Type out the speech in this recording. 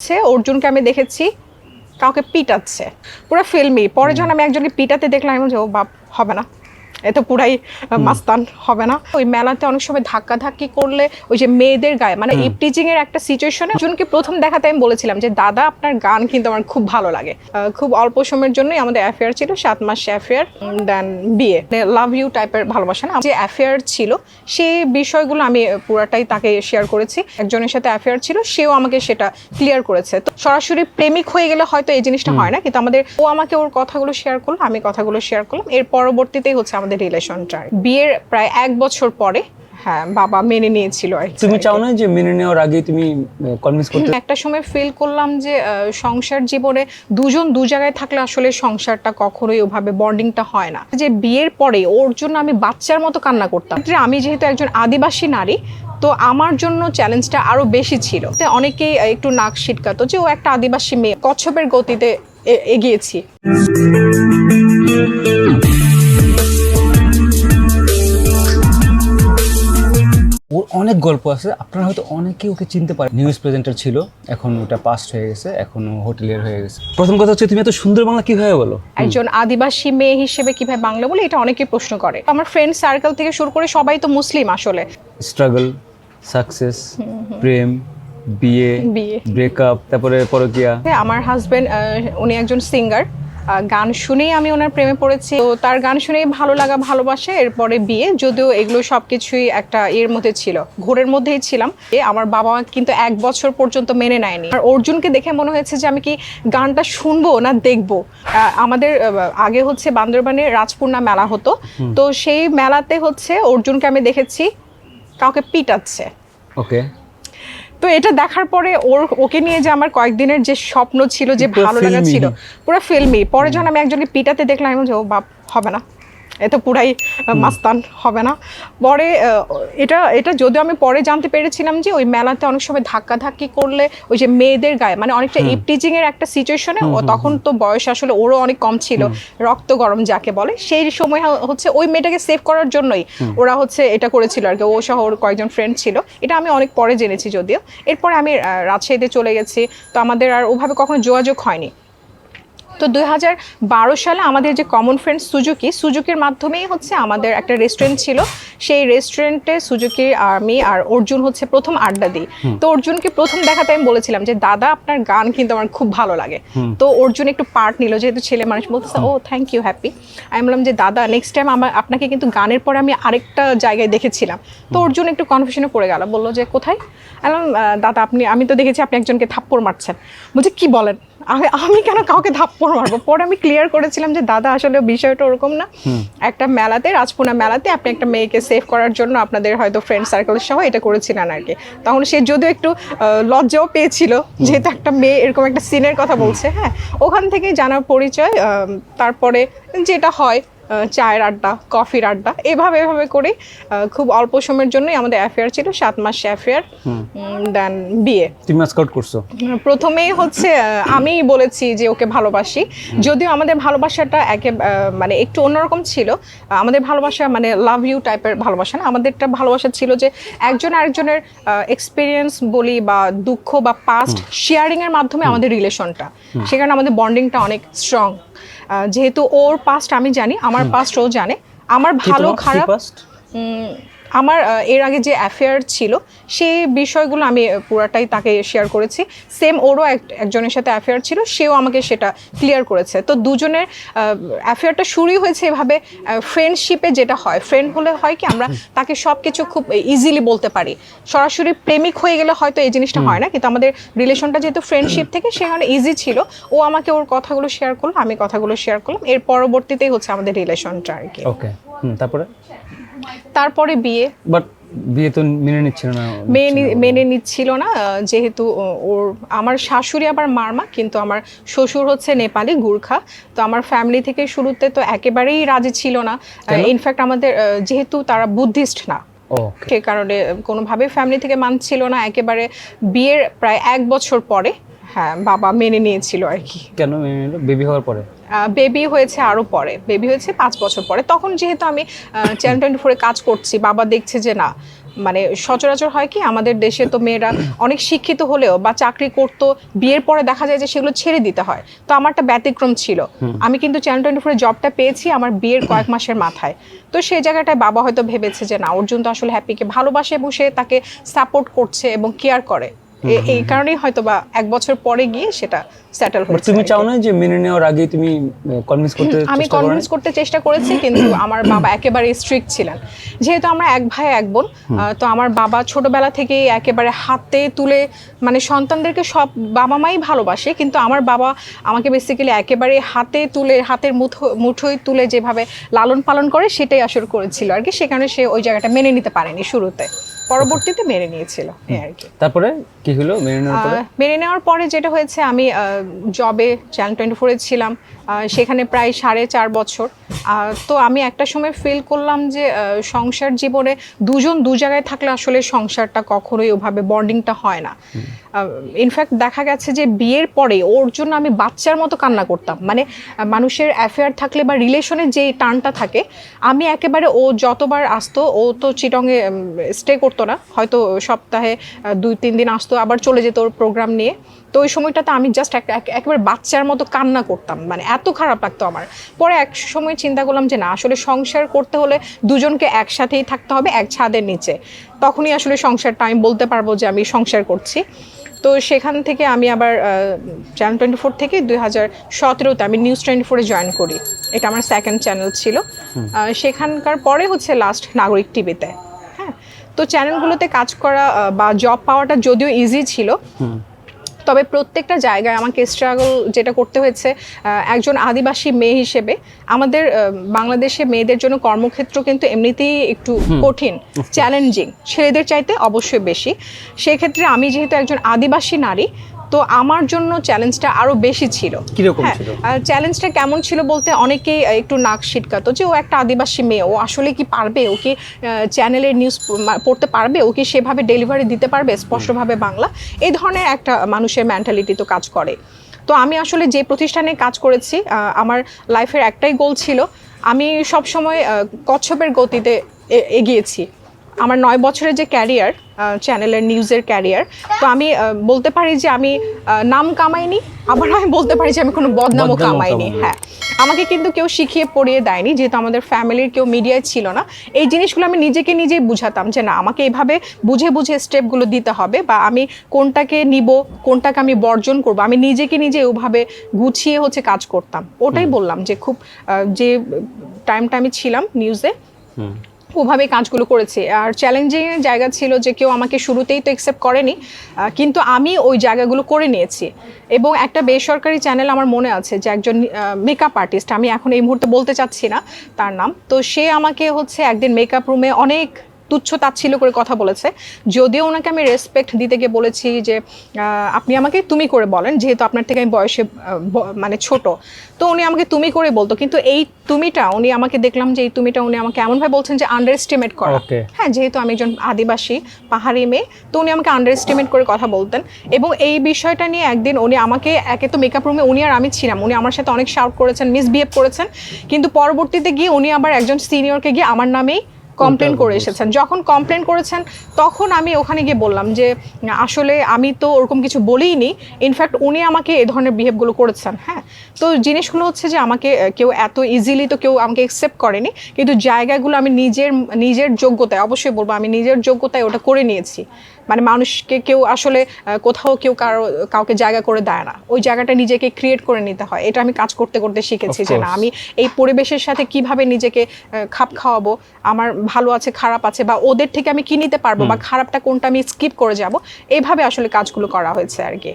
হচ্ছে, অর্জুনকে আমি দেখেছি, কাউকে পিটাচ্ছে। পুরো ফিল্মি পরে যখন আমি একজনকে পিটাতে দেখলাম, আমি ও বাপ, হবে না। এ তো পুরাই মাস্তান হবে না। ওই মেলাতে অনেক সময় ধাক্কা ধাক্কি করলে ওই যে মেয়েদের গায়ে মানে ইপটিজিং এর একটা সিচুয়েশনে অর্জুনকে প্রথম দেখাতে আমি বলেছিলাম যে দাদা আপনার গান কিন্তু আমার খুব ভালো লাগে। খুব অল্প সময়ের জন্যই আমাদের অ্যাফেয়ার ছিল সাত মাস অ্যাফেয়ার দেন বিয়ে। লাভ ইউ টাইপের ভালোবাসা না? যে অ্যাফেয়ার ছিল সেই বিষয়গুলো আমি পুরাটাই তাকে শেয়ার করেছি। একজনের সাথে অ্যাফেয়ার ছিল সেও আমাকে সেটা ক্লিয়ার করেছে। তো সরাসরি প্রেমিক হয়ে গেলে হয়তো এই জিনিসটা হয় না কিন্তু আমাদের ও আমাকে ওর কথাগুলো শেয়ার করল আমি কথাগুলো শেয়ার করলাম। এর পরবর্তীতেই হচ্ছে আমাদের রিলেশনটা বিয়ের প্রায় এক বছর পরে হ্যাঁ বাবা মেনে নিয়েছিল আর। তুমি চাও না যে মেনে নেওয়ার আগে তুমি কনভিন্স করতে? একটা সময় ফিল করলাম যে সংসার জীবনে দুজন দু জায়গায় থাকলে আসলে সংসারটা কখনোই ওভাবে বন্ডিংটা হয় না। যে বিয়ের পরে ওর জন্য আমি বাচ্চার মতো কান্না করতাম। আমি যেহেতু একজন আদিবাসী নারী তো আমার জন্য চ্যালেঞ্জটা আরও বেশি ছিল। অনেকেই একটু নাক সিটকাতো যে ও একটা আদিবাসী মেয়ে কচ্ছপের গতিতে এগিয়েছি। অনেক গল্প আছে আপনারা হয়তো অনেকে ওকে চিনতে পারেন। নিউজ প্রেজেন্টার ছিল এখন ওটা পাস্ট হয়ে গেছে এখন হোটেলিয়ার হয়ে গেছে। প্রথম কথা হচ্ছে তুমি এত সুন্দর বাংলা কীভাবে বলো? একজন আদিবাসী মেয়ে হিসেবে কীভাবে বাংলা বলে এটা অনেকেই প্রশ্ন করে। আমার ফ্রেন্ড সার্কেল থেকে শুরু করে সবাই তো মুসলিম আসলে। স্ট্রাগল সাকসেস প্রেম বিয়ে ব্রেকআপ তারপরে পরকিয়া। আমার হাজবেন্ড উনি একজন সিঙ্গার গান শুনেই আমি ওনার প্রেমে পড়েছি। তো তার গান শুনেই ভালো লাগা ভালোবাসে এরপরে বিয়ে যদিও এগুলো সবকিছুই একটা এর মধ্যে ছিল। ঘোরের মধ্যেই ছিলাম। এ আমার বাবা মা কিন্তু এক বছর পর্যন্ত মেনে নেয়নি। আর অর্জুনকে দেখে মনে হয়েছে যে আমি কি গানটা শুনব না দেখব? আমাদের আগে হচ্ছে বান্দরবানে রাজপূর্ণা মেলা হতো। তো সেই মেলাতে হচ্ছে অর্জুনকে আমি দেখেছি কাউকে পিটাচ্ছে। ওকে। তো এটা দেখার পরে ওর ওকে নিয়ে যে আমার কয়েকদিনের যে স্বপ্ন ছিল যে ভালো লাগা ছিল পুরো ফিল্মি। পরে যখন আমি একজনকে পিটাতে দেখলাম আমি যে ও বাপ হবে না। এ তো পুরাই মাস্তান হবে না। পরে এটা এটা যদিও আমি পরে জানতে পেরেছিলাম যে ওই মেলাতে অনেক সময় ধাক্কা ধাক্কি করলে ওই যে মেয়েদের গায়ে মানে অনেকটা ইপটিজিং এর একটা সিচুয়েশনে ও তখন তো বয়স আসলে ওরও অনেক কম ছিল রক্ত গরম যাকে বলে সেই সময় হচ্ছে ওই মেয়েটাকে সেভ করার জন্যই ওরা হচ্ছে এটা করেছিল আর কি। ও সহ ওর কয়েকজন ফ্রেন্ড ছিল। এটা আমি অনেক পরে জেনেছি যদিও। এরপরে আমি রাজশাহীতে চলে গেছি। তো আমাদের আর ওভাবে কখনো যোগাযোগ হয়নি। তো দুই হাজার বারো সালে আমাদের যে কমন ফ্রেন্ড সুজুকি সুজুকির মাধ্যমেই হচ্ছে আমাদের একটা রেস্টুরেন্ট ছিল। সেই রেস্টুরেন্টে সুজুকি আমি আর অর্জুন হচ্ছে প্রথম আড্ডা দিই। তো অর্জুনকে প্রথম দেখাতে আমি বলেছিলাম যে দাদা আপনার গান কিন্তু আমার খুব ভালো লাগে। তো অর্জুন একটু পার্ট নিল যেহেতু ছেলে মানুষ বলতেছে ও থ্যাংক ইউ হ্যাপি আমি বললাম যে দাদা নেক্সট টাইম আমার আপনাকে কিন্তু গানের পরে আমি আরেকটা জায়গায় দেখেছিলাম। তো অর্জুন একটু কনফিউশনে পড়ে গেল বলল যে কোথায়? আমি বললাম, দাদা আপনি আমি তো দেখেছি আপনি একজনকে থাপ্পড় মারছেন। বলছে কি বলেন? আমি আমি কেন কাউকে থাপ্পড় মারবো? পরে আমি ক্লিয়ার করেছিলাম যে দাদা আসলে বিষয়টা ওরকম না। একটা মেলাতে রাজপুনা মেলাতে আপনি একটা মেয়েকে সেভ করার জন্য আপনাদের হয়তো ফ্রেন্ড সার্কেল সহ এটা করেছিলেন আর কি। তখন সে যদিও একটু লজ্জাও পেয়েছিল যেহেতু একটা মেয়ে এরকম একটা সিনের কথা বলছে হ্যাঁ। ওখান থেকে জানার পরিচয় তারপরে যেটা হয় চায়ের আড্ডা কফির আড্ডা এভাবে এভাবে করে খুব অল্প সময়ের জন্যই আমাদের অ্যাফেয়ার ছিল সাত মাস অ্যাফেয়ার দেন বিয়ে। তুমি স্কাউট করছ? প্রথমেই হচ্ছে আমিই বলেছি যে ওকে ভালোবাসি। যদিও আমাদের ভালোবাসাটা একে মানে একটু অন্যরকম ছিল আমাদের ভালোবাসা মানে লাভ ইউ টাইপের ভালোবাসা না আমাদেরটা ভালোবাসা ছিল যে একজন আরেকজনের এক্সপিরিয়েন্স বলি বা দুঃখ বা পাস্ট শেয়ারিংয়ের মাধ্যমে আমাদের রিলেশনটা সেখানে আমাদের বন্ডিংটা অনেক স্ট্রং যেহেতু ওর পাস্ট আমি জানি আমার পাস্ট ও জানে। আমার ভালো খারাপ আমার এর আগে যে অ্যাফেয়ার ছিল সেই বিষয়গুলো আমি পুরাটাই তাকে শেয়ার করেছি। সেম ওরও এক- একজনের সাথে অ্যাফেয়ার ছিল সেও আমাকে সেটা ক্লিয়ার করেছে। তো দুজনের অ্যাফেয়ারটা শুরুই হয়েছে এভাবে ফ্রেন্ডশিপে যেটা হয়। ফ্রেন্ড হলে হয় কি আমরা তাকে সব কিছু খুব ইজিলি বলতে পারি। সরাসরি প্রেমিক হয়ে গেলে হয়তো এই জিনিসটা হয় না কিন্তু আমাদের রিলেশনটা যেহেতু ফ্রেন্ডশিপ থেকে সেখানে ইজি ছিল। ও আমাকে ওর কথাগুলো শেয়ার করল আমি কথাগুলো শেয়ার করলাম। এর পরবর্তীতেই হচ্ছে আমাদের রিলেশনটা আর কি। ওকে তারপরে? তারপরে বিয়ে। বাট বিয়ে তো মেনে নিচ্ছিল না মেনে নিচ্ছিল না যেহেতু ওর আমার শাশুড়ি আবার মারমা কিন্তু আমার শ্বশুর হচ্ছে নেপালি গুর্খা। তো আমার ফ্যামিলি থেকে শুরুতে তো একেবারেই রাজি ছিল না? ইনফ্যাক্ট আমাদের যেহেতু তারা বুদ্ধিস্ট না সে কারণে কোনোভাবে ফ্যামিলি থেকে মানছিল না। একেবারে বিয়ের প্রায় এক বছর পরে হ্যাঁ বাবা মেনে নিয়েছিল আর কি। কেন মেনে নিল? বেবি হওয়ার পরে? বেবি হয়েছে আরও পরে। বেবি হয়েছে পাঁচ বছর পরে। তখন যেহেতু আমি চ্যানেল টোয়েন্টি ফোরে কাজ করছি বাবা দেখছে যে না মানে সচরাচর হয় কি আমাদের দেশে তো মেয়েরা অনেক শিক্ষিত হলেও বা চাকরি করতো বিয়ের পরে দেখা যায় যে সেগুলো ছেড়ে দিতে হয়। তো আমারটা ব্যতিক্রম ছিল। আমি কিন্তু চ্যানেল টোয়েন্টি ফোরে জবটা পেয়েছি আমার বিয়ের কয়েক মাসের মাথায়। তো সেই জায়গাটায় বাবা হয়তো ভেবেছে যে না অর্জুন তো আসলে হ্যাপিকে ভালোবাসে এবং সে তাকে সাপোর্ট করছে এবং কেয়ার করে। এই কারণেই হয়তো বা এক বছর পরে গিয়ে সেটা সেটেল হয়েছে তুমি চাও না যে মেনে নেওয়ার আগে তুমি কনভিন্স করতে আমি কনভিন্স করতে চেষ্টা করেছি কিন্তু আমার বাবা একেবারে স্ট্রিক্ট ছিলেন। যেহেতু আমরা এক ভাই এক বোন তো আমার বাবা ছোটবেলা থেকেই একেবারে হাতে তুলে মানে সন্তানদেরকে সব বাবা মাই ভালোবাসে কিন্তু আমার বাবা আমাকে বেসিক্যালি একেবারে হাতে তুলে হাতের মুঠো মুঠোয় তুলে যেভাবে লালন পালন করে সেটাই আসর করেছিল আর কি। সে কারণে সে ওই জায়গাটা মেনে নিতে পারেনি শুরুতে। পরবর্তীতে মেনে নিয়েছিল এই আর কি। তারপরে কি হলো মেনে নেওয়ার পরে? মেনে নেওয়ার পরে যেটা হয়েছে আমি জবে চ্যানেল টোয়েন্টি ফোরে ছিলাম সেখানে প্রায় সাড়ে চার বছর। আহ, তো আমি একটা সময় ফিল করলাম যে সংসার জীবনে দুজন দু জায়গায় থাকলে আসলে সংসারটা কখনোই ওভাবে বন্ডিংটা হয় না। ইনফ্যাক্ট দেখা গেছে যে বিয়ের পরে ওর জন্য আমি বাচ্চার মতো কান্না করতাম। মানে মানুষের অ্যাফেয়ার থাকলে বা রিলেশনের যে টানটা থাকে, আমি একেবারে ও যতবার আসতো, ও তো চিটংয়ে স্টে করতো না। হয়তো সপ্তাহে দুই, তিন দিন আসতো, আবার চলে যেত ওর প্রোগ্রাম নিয়ে। তো ওই সময়টাতে আমি জাস্ট একেবারে বাচ্চার মতো কান্না করতাম। মানে এত খারাপ লাগতো আমার। পরে এক সময় চিন্তা করলাম যে না আসলে সংসার করতে হলে দুজনকে একসাথেই থাকতে হবে এক ছাদের নিচে। তখনই আসলে সংসারটা আমি বলতে পারব যে আমি সংসার করছি। তো সেখান থেকে আমি আবার চ্যানেল টোয়েন্টি ফোর থেকে দুই হাজার সতেরোতে আমি নিউজ টোয়েন্টি ফোরে জয়েন করি। এটা আমার সেকেন্ড চ্যানেল ছিল। সেখানকার পরে হচ্ছে লাস্ট নাগরিক টিভিতে। হ্যাঁ? তো চ্যানেলগুলোতে কাজ করা বা জব পাওয়াটা যদিও ইজি ছিল তবে প্রত্যেকটা জায়গায় আমাকে স্ট্রাগল যেটা করতে হয়েছে একজন আদিবাসী মেয়ে হিসেবে আমাদের বাংলাদেশে মেয়েদের জন্য কর্মক্ষেত্র কিন্তু এমনিতেই একটু কঠিন চ্যালেঞ্জিং ছেলেদের চাইতে অবশ্যই বেশি। সেক্ষেত্রে আমি যেহেতু একজন আদিবাসী নারী তো আমার জন্য চ্যালেঞ্জটা আরও বেশি ছিল। কীরকম হ্যাঁ, ছিল? চ্যালেঞ্জটা কেমন ছিল বলতে অনেকেই একটু নাক সিটকাতো যে ও একটা আদিবাসী মেয়ে ও আসলে কি পারবে? ও কি চ্যানেলের নিউজ পড়তে পারবে? ও কি সেভাবে ডেলিভারি দিতে পারবে স্পষ্টভাবে বাংলা? এই ধরনের একটা মানুষের মেন্টালিটি তো কাজ করে। তো আমি আসলে যে প্রতিষ্ঠানে কাজ করেছি আমার লাইফের একটাই গোল ছিল। আমি সবসময় কচ্ছপের গতিতে এগিয়েছি। আমার নয় বছরের যে ক্যারিয়ার চ্যানেলের নিউজের ক্যারিয়ার তো আমি বলতে পারি যে আমি নাম কামাইনি আবার আমি বলতে পারি যে আমি কোনো বদনামও কামাইনি। হ্যাঁ আমাকে কিন্তু কেউ শিখিয়ে পড়িয়ে দেয়নি যেহেতু আমাদের ফ্যামিলির কেউ মিডিয়ায় ছিল না এই জিনিসগুলো আমি নিজেকে নিজেই বুঝাতাম যে না আমাকে এইভাবে বুঝে বুঝে স্টেপগুলো দিতে হবে বা আমি কোনটাকে নিব কোনটাকে আমি বর্জন করব আমি নিজেকে নিজে ওভাবে গুছিয়ে হচ্ছে কাজ করতাম ওটাই বললাম যে খুব যে টাইমটা আমি ছিলাম নিউজে হুম। ওভাবে কাজগুলো করেছি। আর চ্যালেঞ্জিং জায়গা ছিল যে কেউ আমাকে শুরুতেই তো অ্যাকসেপ্ট করেনি কিন্তু আমি ওই জায়গাগুলো করে নিয়েছি। এবং একটা বেসরকারি চ্যানেল আমার মনে আছে যে একজন মেকআপ আর্টিস্ট আমি এখন এই মুহূর্তে বলতে চাচ্ছি না তার নাম। তো সে আমাকে হচ্ছে একদিন মেকআপ রুমে অনেক তুচ্ছ তাচ্ছিল্য করে কথা বলেছে। যদিও ওনাকে আমি রেসপেক্ট দিতে গিয়ে বলেছি যে আপনি আমাকে তুমি করে বলেন যেহেতু আপনার থেকে আমি বয়সে মানে ছোট। তো উনি আমাকে তুমি করে বলতো কিন্তু এই তুমিটা উনি আমাকে দেখলাম যে এই তুমিটা উনি আমাকে এমনভাবে বলছেন যে আন্ডার এস্টিমেট করা হ্যাঁ যেহেতু আমি একজন আদিবাসী পাহাড়ি মেয়ে তো উনি আমাকে আন্ডার এস্টিমেট করে কথা বলতেন। এবং এই বিষয়টা নিয়ে একদিন উনি আমাকে একে তো মেকআপ রুমে উনি আর আমি ছিলাম উনি আমার সাথে অনেক শাউট করেছেন মিসবিহেভ করেছেন। কিন্তু পরবর্তীতে গিয়ে উনি আবার একজন সিনিয়রকে গিয়ে আমার নামেই কমপ্লেন করে এসেছেন। যখন কমপ্লেন করেছেন তখন আমি ওখানে গিয়ে বললাম যে আসলে আমি তো ওরকম কিছু বলিনি ইনফ্যাক্ট উনি আমাকে এ ধরনের বিহেভগুলো করেছেন হ্যাঁ? তো জিনিসগুলো হচ্ছে যে আমাকে কেউ এত ইজিলি তো কেউ আমাকে অ্যাকসেপ্ট করেনি। কিন্তু জায়গাগুলো আমি নিজের নিজের যোগ্যতায় অবশ্যই বলব আমি নিজের যোগ্যতায় ওটা করে নিয়েছি। মানে মানুষকে কেউ আসলে কোথাও কেউ কারও কাউকে জায়গা করে দেয় না। ওই জায়গাটা নিজেকে ক্রিয়েট করে নিতে হয়। এটা আমি কাজ করতে করতে শিখেছি যে না আমি এই পরিবেশের সাথে কীভাবে নিজেকে আহ, খাপ খাওয়াবো আমার ভালো আছে খারাপ আছে বা ওদের থেকে আমি কি নিতে পারব বা খারাপটা কোনটা আমি স্কিপ করে যাব এইভাবে আসলে কাজগুলো করা হয়েছে আর কি।